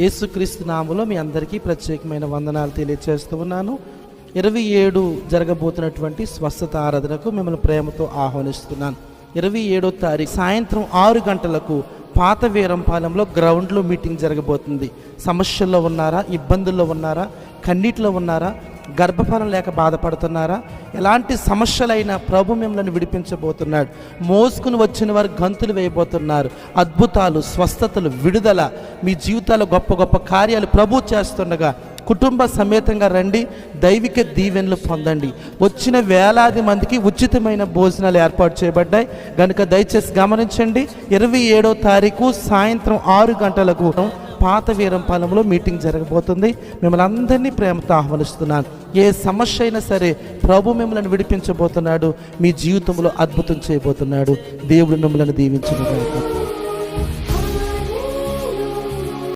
యేసుక్రీస్తు నామంలో మీ అందరికీ ప్రత్యేకమైన వందనాలు తెలియజేస్తూ ఉన్నాను. ఇరవై ఏడు జరగబోతున్నటువంటి స్వస్థత ఆరాధనకు మిమ్మల్ని ప్రేమతో ఆహ్వానిస్తున్నాను. ఇరవై ఏడో తారీఖు సాయంత్రం ఆరు గంటలకు పాత వీరంపాలెంలో గ్రౌండ్లో మీటింగ్ జరగబోతుంది. సమస్యల్లో ఉన్నారా? ఇబ్బందుల్లో ఉన్నారా? కన్నీటిలో ఉన్నారా? గర్భఫలం లేక బాధపడుతున్నారా? ఎలాంటి సమస్యలైనా ప్రభు మిమ్మల్ని విడిపించబోతున్నాడు. మోసుకుని వచ్చిన వారు గంతులు వేయబోతున్నారు. అద్భుతాలు స్వస్థతలు విడుదల. మీ జీవితాల గొప్ప గొప్ప కార్యాలు ప్రభు చేస్తుండగా కుటుంబ సమేతంగా రండి దైవిక దీవెనలు పొందండి. వచ్చిన వేలాది మందికి ఉచితమైన భోజనాలు ఏర్పాటు చేయబడ్డాయి. కనుక దయచేసి గమనించండి ఇరవై ఏడో తారీఖు సాయంత్రం ఆరు గంటలకు పాత వీరంపాలెంలో మీటింగ్ జరగబోతుంది. మిమ్మల్ని అందరినీ ప్రేమతో ఆహ్వానిస్తున్నాను. ఏ సమస్య అయినా సరే ప్రభు మిమ్మల్ని విడిపించబోతున్నాడు. మీ జీవితంలో అద్భుతం చేయబోతున్నాడు. దేవుడు మిమ్మల్ని దీవించుగాక